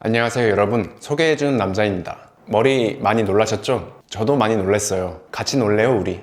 안녕하세요 여러분. 소개해주는 남자입니다. 머리 많이 놀라셨죠? 저도 많이 놀랐어요. 같이 놀래요 우리.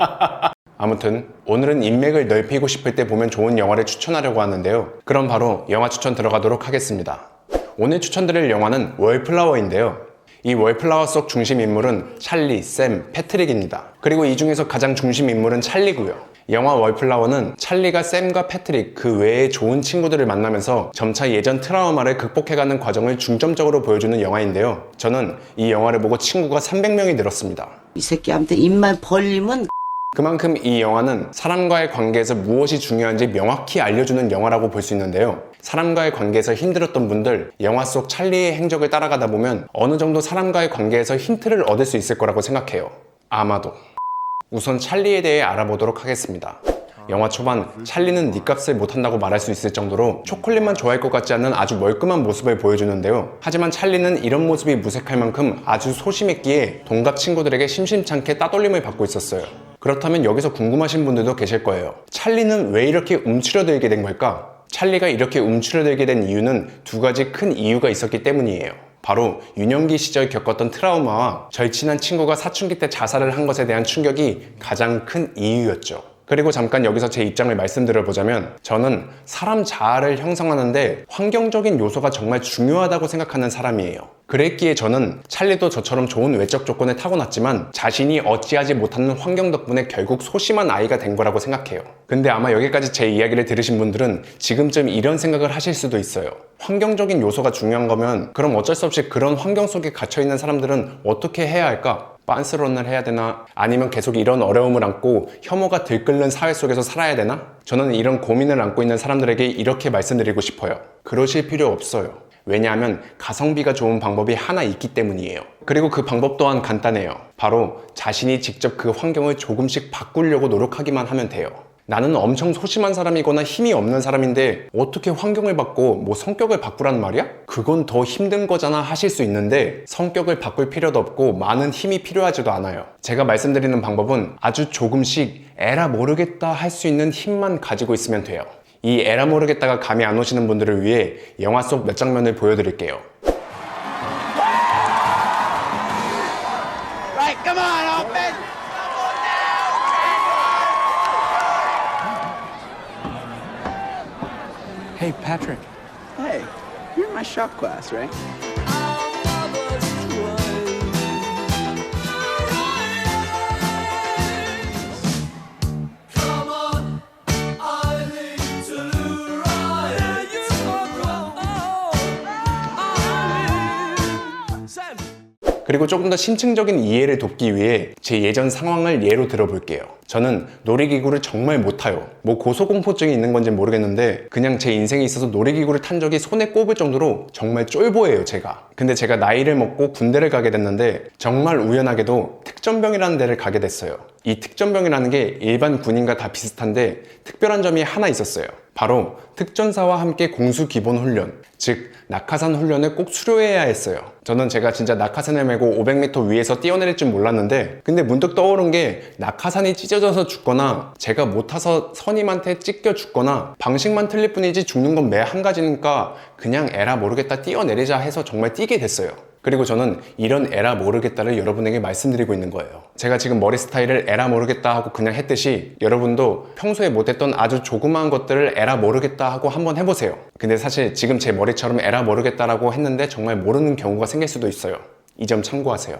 아무튼 오늘은 인맥을 넓히고 싶을 때 보면 좋은 영화를 추천하려고 하는데요. 그럼 바로 영화 추천 들어가도록 하겠습니다. 오늘 추천드릴 영화는 월플라워인데요. 이 월플라워 속 중심 인물은 찰리, 샘, 패트릭입니다. 그리고 이 중에서 가장 중심 인물은 찰리고요. 영화 월플라워는 찰리가 샘과 패트릭 그 외의 좋은 친구들을 만나면서 점차 예전 트라우마를 극복해가는 과정을 중점적으로 보여주는 영화인데요. 저는 이 영화를 보고 친구가 300명이 늘었습니다. 이 새끼한테 입만 벌리면 그만큼 이 영화는 사람과의 관계에서 무엇이 중요한지 명확히 알려주는 영화라고 볼 수 있는데요. 사람과의 관계에서 힘들었던 분들, 영화 속 찰리의 행적을 따라가다 보면 어느 정도 사람과의 관계에서 힌트를 얻을 수 있을 거라고 생각해요. 아마도. 우선 찰리에 대해 알아보도록 하겠습니다. 영화 초반 찰리는 니 값을 못한다고 말할 수 있을 정도로 초콜릿만 좋아할 것 같지 않은 아주 멀끔한 모습을 보여주는데요. 하지만 찰리는 이런 모습이 무색할 만큼 아주 소심했기에 동갑 친구들에게 심심찮게 따돌림을 받고 있었어요. 그렇다면 여기서 궁금하신 분들도 계실 거예요. 찰리는 왜 이렇게 움츠려들게 된 걸까? 찰리가 이렇게 움츠려들게 된 이유는 두 가지 큰 이유가 있었기 때문이에요. 바로 유년기 시절 겪었던 트라우마와 절친한 친구가 사춘기 때 자살을 한 것에 대한 충격이 가장 큰 이유였죠. 그리고 잠깐 여기서 제 입장을 말씀드려 보자면 저는 사람 자아를 형성하는데 환경적인 요소가 정말 중요하다고 생각하는 사람이에요. 그랬기에 저는 찰리도 저처럼 좋은 외적 조건을 타고났지만 자신이 어찌하지 못하는 환경 덕분에 결국 소심한 아이가 된 거라고 생각해요. 근데 아마 여기까지 제 이야기를 들으신 분들은 지금쯤 이런 생각을 하실 수도 있어요. 환경적인 요소가 중요한 거면 그럼 어쩔 수 없이 그런 환경 속에 갇혀 있는 사람들은 어떻게 해야 할까? 빤스런을 해야 되나? 아니면 계속 이런 어려움을 안고 혐오가 들끓는 사회 속에서 살아야 되나? 저는 이런 고민을 안고 있는 사람들에게 이렇게 말씀드리고 싶어요. 그러실 필요 없어요. 왜냐하면 가성비가 좋은 방법이 하나 있기 때문이에요. 그리고 그 방법 또한 간단해요. 바로 자신이 직접 그 환경을 조금씩 바꾸려고 노력하기만 하면 돼요. 나는 엄청 소심한 사람이거나 힘이 없는 사람인데 어떻게 환경을 바꿔 뭐 성격을 바꾸란 말이야? 그건 더 힘든 거잖아 하실 수 있는데 성격을 바꿀 필요도 없고 많은 힘이 필요하지도 않아요. 제가 말씀드리는 방법은 아주 조금씩 에라 모르겠다 할 수 있는 힘만 가지고 있으면 돼요. 이 에라 모르겠다가 감이 안 오시는 분들을 위해 영화 속 몇 장면을 보여드릴게요. Right, come on, offense. Hey, Patrick. Hey, you're in my shop class, right? 그리고 조금 더 심층적인 이해를 돕기 위해 제 예전 상황을 예로 들어볼게요. 저는 놀이기구를 정말 못 타요. 뭐 고소공포증이 있는 건지 모르겠는데 그냥 제 인생에 있어서 놀이기구를 탄 적이 손에 꼽을 정도로 정말 쫄보예요, 제가. 근데 제가 나이를 먹고 군대를 가게 됐는데 정말 우연하게도 특전병이라는 데를 가게 됐어요. 이 특전병이라는 게 일반 군인과 다 비슷한데 특별한 점이 하나 있었어요. 바로 특전사와 함께 공수 기본 훈련, 즉 낙하산 훈련을 꼭 수료해야 했어요. 저는 제가 진짜 낙하산을 메고 500m 위에서 뛰어내릴 줄 몰랐는데 근데 문득 떠오른 게 낙하산이 찢어져서 죽거나 제가 못 타서 선임한테 찢겨 죽거나 방식만 틀릴 뿐이지 죽는 건 매 한 가지니까 그냥 에라 모르겠다 뛰어내리자 해서 정말 뛰게 됐어요. 그리고 저는 이런 에라 모르겠다를 여러분에게 말씀드리고 있는 거예요. 제가 지금 머리 스타일을 에라 모르겠다 하고 그냥 했듯이 여러분도 평소에 못했던 아주 조그마한 것들을 에라 모르겠다 하고 한번 해보세요. 근데 사실 지금 제 머리처럼 에라 모르겠다라고 했는데 정말 모르는 경우가 생길 수도 있어요. 이 점 참고하세요.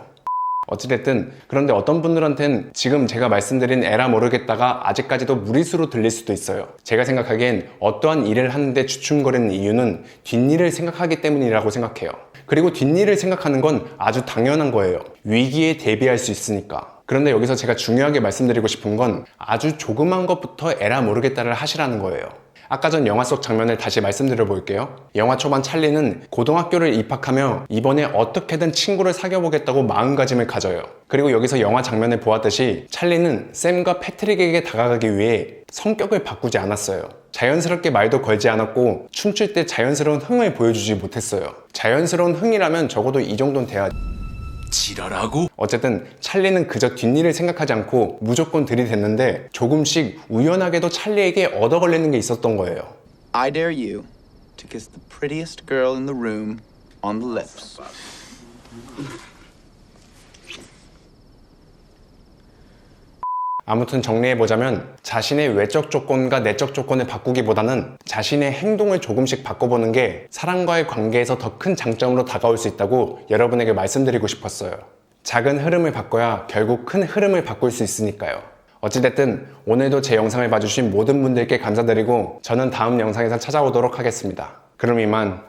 어찌됐든 그런데 어떤 분들한텐 지금 제가 말씀드린 에라 모르겠다가 아직까지도 무리수로 들릴 수도 있어요. 제가 생각하기엔 어떠한 일을 하는데 주춤거리는 이유는 뒷일을 생각하기 때문이라고 생각해요. 그리고 뒷일을 생각하는 건 아주 당연한 거예요. 위기에 대비할 수 있으니까. 그런데 여기서 제가 중요하게 말씀드리고 싶은 건 아주 조그만 것부터 에라 모르겠다를 하시라는 거예요. 아까 전 영화 속 장면을 다시 말씀드려 볼게요. 영화 초반 찰리는 고등학교를 입학하며 이번에 어떻게든 친구를 사귀어보겠다고 마음가짐을 가져요. 그리고 여기서 영화 장면을 보았듯이 찰리는 샘과 패트릭에게 다가가기 위해 성격을 바꾸지 않았어요. 자연스럽게 말도 걸지 않았고 춤출 때 자연스러운 흥을 보여주지 못했어요. 자연스러운 흥이라면 적어도 이 정도는 돼야 지랄하고? 어쨌든 찰리는 그저 뒷일을 생각하지 않고 무조건 들이댔는데 조금씩 우연하게도 찰리에게 얻어 걸리는 게 있었던 거예요. I dare you to kiss the prettiest girl in the room on the lips. 아무튼 정리해보자면 자신의 외적 조건과 내적 조건을 바꾸기보다는 자신의 행동을 조금씩 바꿔보는 게 사람과의 관계에서 더 큰 장점으로 다가올 수 있다고 여러분에게 말씀드리고 싶었어요. 작은 흐름을 바꿔야 결국 큰 흐름을 바꿀 수 있으니까요. 어찌됐든 오늘도 제 영상을 봐주신 모든 분들께 감사드리고 저는 다음 영상에서 찾아오도록 하겠습니다. 그럼 이만